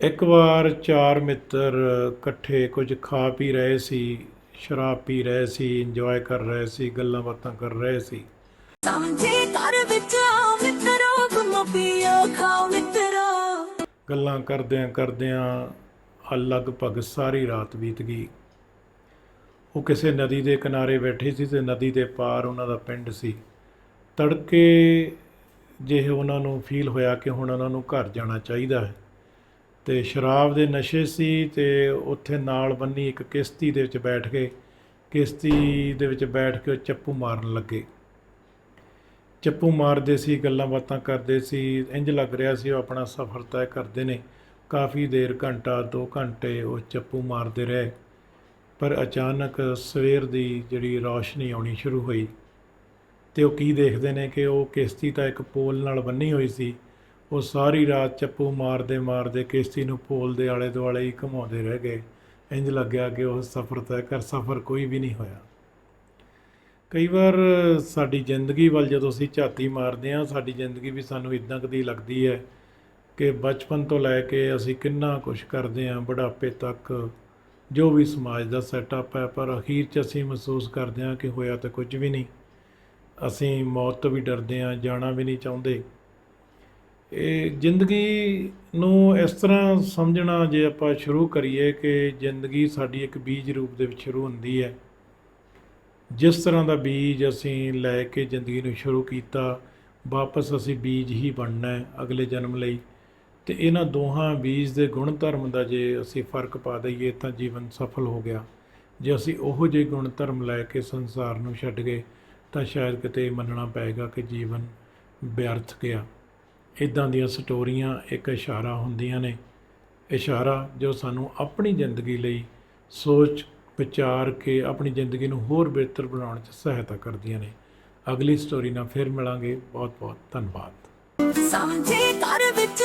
ਇੱਕ ਵਾਰ ਚਾਰ ਮਿੱਤਰ ਇਕੱਠੇ ਕੁਝ ਖਾ ਪੀ ਰਹੇ ਸੀ ਸ਼ਰਾਬ ਪੀ ਰਹੇ ਸੀ ਇੰਜੋਏ ਕਰ ਰਹੇ ਸੀ ਗੱਲਾਂ ਬਾਤਾਂ ਕਰ ਰਹੇ ਸੀ। ਸਮਝੇ ਘਰ ਵਿੱਚ ਆਓ ਮਿੱਤਰੋ ਗੁੰਮੋ ਪੀਓ ਖਾਓ ਮਿੱਤਰੋ। ਗੱਲਾਂ ਕਰਦਿਆਂ ਕਰਦਿਆਂ ਲਗਭਗ ਸਾਰੀ ਰਾਤ ਬੀਤ ਗਈ। ਉਹ ਕਿਸੇ ਨਦੀ ਦੇ ਕਿਨਾਰੇ ਬੈਠੇ ਸੀ ਤੇ ਨਦੀ ਦੇ ਪਾਰ ਉਹਨਾਂ ਦਾ ਪਿੰਡ ਸੀ। ਤੜਕੇ ਜਿਹੇ ਉਹਨਾਂ ਨੂੰ ਫੀਲ ਹੋਇਆ ਕਿ ਹੁਣ ਉਹਨਾਂ ਨੂੰ ਘਰ ਜਾਣਾ ਚਾਹੀਦਾ ਹੈ। ਤੇ ਸ਼ਰਾਬ ਦੇ ਨਸ਼ੇ ਸੀ ਤੇ ਉੱਥੇ ਨਾਲ ਬੰਨੀ ਇੱਕ ਕਿਸ਼ਤੀ ਦੇ ਵਿੱਚ ਬੈਠ ਕੇ, ਕਿਸ਼ਤੀ ਦੇ ਵਿੱਚ ਬੈਠ ਕੇ ਉਹ ਚੱਪੂ ਮਾਰਨ ਲੱਗੇ। ਚੱਪੂ ਮਾਰਦੇ ਸੀ, ਗੱਲਾਂ ਬਾਤਾਂ ਕਰਦੇ ਸੀ ਇੰਜ ਲੱਗ ਰਿਹਾ ਸੀ ਉਹ ਆਪਣਾ ਸਫ਼ਰ ਤੈਅ ਕਰਦੇ ਨੇ। ਕਾਫੀ ਦੇਰ, ਘੰਟਾ 2 ਘੰਟੇ ਉਹ ਚੱਪੂ ਮਾਰਦੇ ਰਹੇ। ਪਰ ਅਚਾਨਕ ਸਵੇਰ ਦੀ ਜਿਹੜੀ ਰੌਸ਼ਨੀ ਆਉਣੀ ਸ਼ੁਰੂ ਹੋਈ ਤੇ ਉਹ ਕੀ ਦੇਖਦੇ ਨੇ ਕਿ ਉਹ ਕਿਸ਼ਤੀ ਤਾਂ ਇੱਕ ਪੋਲ ਨਾਲ ਬੰਨੀ ਹੋਈ ਸੀ। ਉਹ ਸਾਰੀ ਰਾਤ ਚੱਪੂ ਮਾਰਦੇ ਮਾਰਦੇ ਕਿਸ਼ਤੀ ਨੂੰ ਪੋਲ ਦੇ ਆਲੇ ਦੁਆਲੇ ਹੀ ਘੁਮਾਉਂਦੇ ਰਹਿ ਗਏ। ਇੰਜ ਲੱਗਿਆ ਕਿ ਉਹ ਸਫ਼ਰ ਤੈਅ ਕਰ ਸਫ਼ਰ ਕੋਈ ਵੀ ਨਹੀਂ ਹੋਇਆ। ਕਈ ਵਾਰ ਸਾਡੀ ਜ਼ਿੰਦਗੀ ਵੱਲ ਜਦੋਂ ਅਸੀਂ ਝਾਤੀ ਮਾਰਦੇ ਹਾਂ, ਸਾਡੀ ਜ਼ਿੰਦਗੀ ਵੀ ਸਾਨੂੰ ਇਦਾਂ ਕਦੀ ਲੱਗਦੀ ਹੈ ਕਿ ਬਚਪਨ ਤੋਂ ਲੈ ਕੇ ਅਸੀਂ ਕਿੰਨਾ ਕੁਝ ਕਰਦੇ ਹਾਂ, ਬੁਢਾਪੇ ਤੱਕ, ਜੋ ਵੀ ਸਮਾਜ ਦਾ ਸੈਟਅਪ ਹੈ, ਪਰ ਅਖੀਰ 'ਚ ਅਸੀਂ ਮਹਿਸੂਸ ਕਰਦੇ ਹਾਂ ਕਿ ਹੋਇਆ ਤਾਂ ਕੁਝ ਵੀ ਨਹੀਂ। ਅਸੀਂ ਮੌਤ ਤੋਂ ਵੀ ਡਰਦੇ ਹਾਂ, ਜਾਣਾ ਵੀ ਨਹੀਂ ਚਾਹੁੰਦੇ। ਇਹ ਜ਼ਿੰਦਗੀ ਨੂੰ ਇਸ ਤਰ੍ਹਾਂ ਸਮਝਣਾ ਜੇ ਆਪਾਂ ਸ਼ੁਰੂ ਕਰੀਏ ਕਿ ਜ਼ਿੰਦਗੀ ਸਾਡੀ ਇੱਕ ਬੀਜ ਰੂਪ ਦੇ ਵਿੱਚ ਸ਼ੁਰੂ ਹੁੰਦੀ ਹੈ। ਜਿਸ ਤਰ੍ਹਾਂ ਦਾ ਬੀਜ ਅਸੀਂ ਲੈ ਕੇ ਜ਼ਿੰਦਗੀ ਨੂੰ ਸ਼ੁਰੂ ਕੀਤਾ, ਵਾਪਸ ਅਸੀਂ ਬੀਜ ਹੀ ਬਣਨਾ ਹੈ ਅਗਲੇ ਜਨਮ ਲਈ। ਤੇ ਇਹਨਾਂ ਦੋਹਾਂ ਬੀਜ ਦੇ ਗੁਣ ਧਰਮ ਦਾ ਜੇ ਅਸੀਂ ਫ਼ਰਕ ਪਾ ਦਈਏ ਤਾਂ ਜੀਵਨ ਸਫਲ ਹੋ ਗਿਆ। ਜੇ ਅਸੀਂ ਉਹੋ ਜਿਹੇ ਗੁਣ ਧਰਮ ਲੈ ਕੇ ਸੰਸਾਰ ਨੂੰ ਛੱਡ ਗਏ, ਤਾਂ ਸ਼ਾਇਦ ਕਿਤੇ ਮੰਨਣਾ ਪਏਗਾ ਕਿ ਜੀਵਨ ਵਿਅਰਥ ਗਿਆ। ਇਦਾਂ ਦੀਆਂ ਸਟੋਰੀਆਂ, ਇੱਕ ਇਸ਼ਾਰਾ ਹੁੰਦੀਆਂ ਨੇ। ਇਸ਼ਾਰਾ ਜੋ ਸਾਨੂੰ ਆਪਣੀ ਜ਼ਿੰਦਗੀ ਲਈ ਸੋਚ, ਵਿਚਾਰ ਕੇ ਆਪਣੀ ਜ਼ਿੰਦਗੀ ਨੂੰ ਹੋਰ ਬਿਹਤਰ ਬਣਾਉਣ 'ਚ ਸਹਾਇਤਾ ਕਰਦੀਆਂ ਨੇ। ਅਗਲੀ ਸਟੋਰੀ ਨਾਲ ਫਿਰ ਮਿਲਾਂਗੇ। ਬਹੁਤ ਬਹੁਤ ਧੰਨਵਾਦ। ਸਮਝੇ ਘਰ ਵਿੱਚ